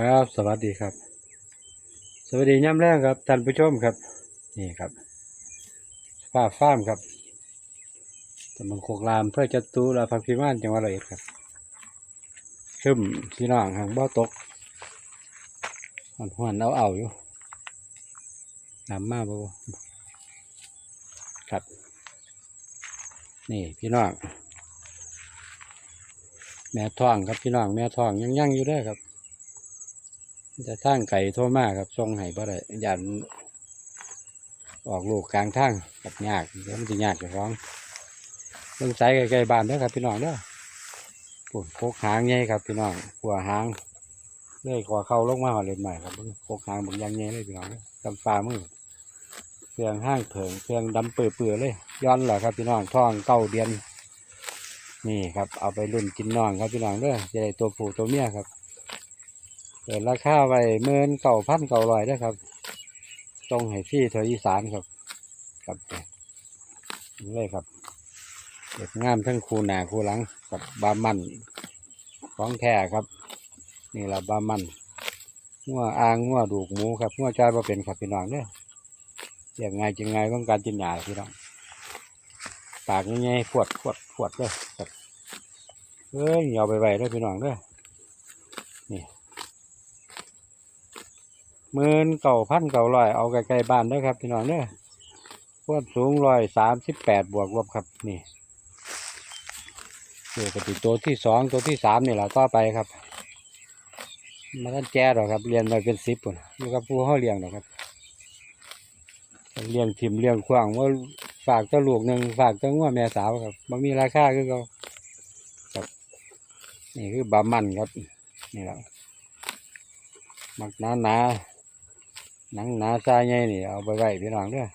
ครับ สวัสดีครับ สวัสดีย่ำแรกครับท่านผู้ชมครับ นี่ครับฟ้าฟ้ามครับตำบลโคกรามเพื่อจะตูและพักพิมานจังหวัดร้อยอ็ดครับขึ้นพี่น้องหางบ่อตกหอนหอนเอาเอาอยู่น้ำมาบ่ครับ นี่พี่น้องแม่ท้องครับพี่น้องแม่ท้องยังยังอยู่เด้อครับ จะทางไก่โทมากครับทรงให้บ่ได้ยันออกลูกกลางทางกับยากเดี๋ยวมันจะยากจะร้องเบิ่งสายไกลๆบ้านเด้อครับ พี่น้องเด้อปุ่นโคกหางใหญ่ครับพี่น้องหัวหางเลยขวาเข้าลงมาหอเล่นใหม่ครับเบิ่งโคกหางบางอยังใหญ่เลยพี่น้องเด้อตำฟ้ามือเครื่องห้างเถิงเครื่องดำเปื่อยๆเลยย้อนเหรอครับพี่น้องท้องเก้าเดือนนี่ครับเอาไปรุ่นกินน้องครับพี่น้องเด้อจะได้ตัวผู้ตัวเมียครับ เปิดราคาไว้เมื่นเก่าพันเก่าลอยได้ครับตรงให้พี่เทออีสานครับครับนี่เลยครับเด็กงามทั้งคูหนาคูหลังกับบามันของแท้ครับ นี่ละบามันงัวอ่างงัวดูกหมูครับงัวจ้อยมาเป็นครับพี่น้องเด้อเรียกไงายจึงไงต้องการจินหยาพี่น้องปากง่ายๆขวดขวดขวดเลยครับเอ้ยเอาไปไว้เด้อพี่น้องเด้อ หมื่นเก่าพันเก่าร้อยเอาไกลๆบ้านเด้อครับพี่น้องเด้อความสูงร้อยสามสิบแปดบวกลบครับนี่เดี๋ยวกติตัวที่สองตัวที่สามนี่แหละต่อไปครับมาท่านแจ้หรอครับเรียนไปเป็นสิบปุ่นอยู่กับผู้เขาเลี้ยงหรอครับเลี้ยงทิมเลี้ยงขวางว่าฝากตัวลูกหนึ่งฝากตัวงัวแม่สาวครับมันมีราคาคือเขาครับนี่คือบามันครับนี่แหละมักหนาหนา หนังหนาซายใหญ่นี่เอาไปไว้พี่น้องเด้อ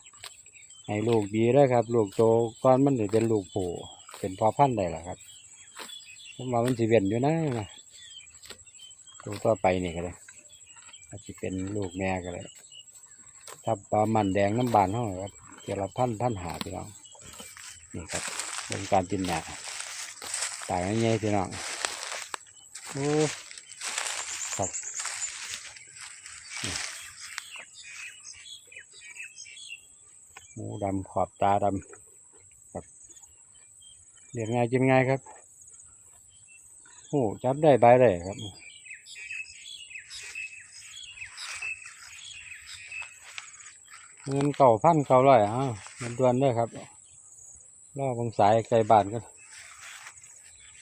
ให้ลูกดีเด้ครับ ลูกโตก้อนมันจะเป็นลูกผูเป็นพอพันธุ์ได้ล่ะครับผมว่ามันสิเวียนอยู่นะนะตัวต่อไปนี่ก็เลยอาจจะเป็นลูกแม่ก็เลยถ้าปลามันแดงน้ำบานเท่าไหร่ครับเจละพันพันหาพี่น้องนี่ครับเป็นการกินยาตายง่ายๆพี่น้องโอ้ครับ หมูดำขอบตาดำครับเรียกง่ายกินง่ายครับโอ้จับได้ใบได้ครับเงินเก่าพันเก่าร้อยอะเงินดวนด้วยครับล่อบางสายไกลบ้านกัน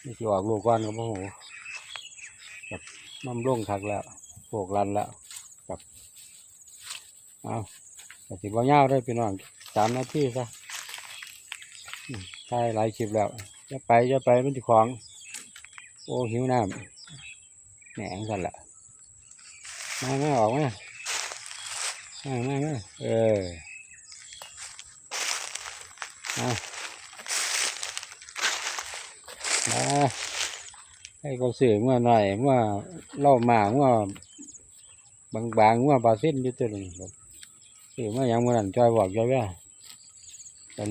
นี่สิออกลูกก้อนกับโอ้โหกับน้ำลงทักแล้วโปกรันแล้วกับเอาแต่สิบ่ยาได้อพี่น้อง สามนาทีซะใช่หลายคลิปแล้วจะไปจะไปมันจะของ โอ้หิวน้ำแหนงกันละมามาออกมามามามาเออมามาให้เขาสื่อเมื่อหน่อยเมื่อเล่ามาเมื่อบางบางๆเมื่อบาซินอยุ่ตัวหนึงครับสื่อเมื่อยังเมื่อนั้นจอยบอกจอยว่า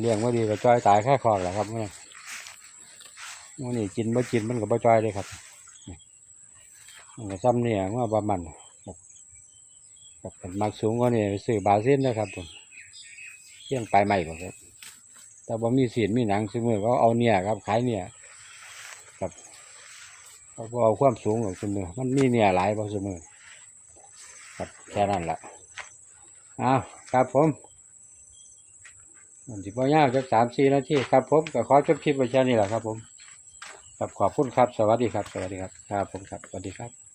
เลี้ยงว่าดีก็จอยตายแค่คอกแหละครับมื่อมื่อนี่กินบ่กินมันก็บ่จอยเลยครับมันก็ซ้ำเนี่ยว่าประมันครับบมักสูงก็นี่ไปซื้อบาซินนะครับผมเที่ยงไปใหม่ก่อนครับแต่บ่มีสีนมีหนังซื้อมือก็เอาเนี่ยครับขายเนี่ยครับเขาบ่เอาความสูงของซื้อมือมันมีเนี่ยหลายบ่ซื้อมือครับแค่นั้นแหละอ้าวครับผม มันสิบ่ยาวจักสามสี่นาทีครับผมก็ขอจบคลิปไว้แค่นี้แหละครับผมครับขอบคุณครับ สวัสดีครับ สวัสดีครับ ครับผมครับ สวัสดีครับ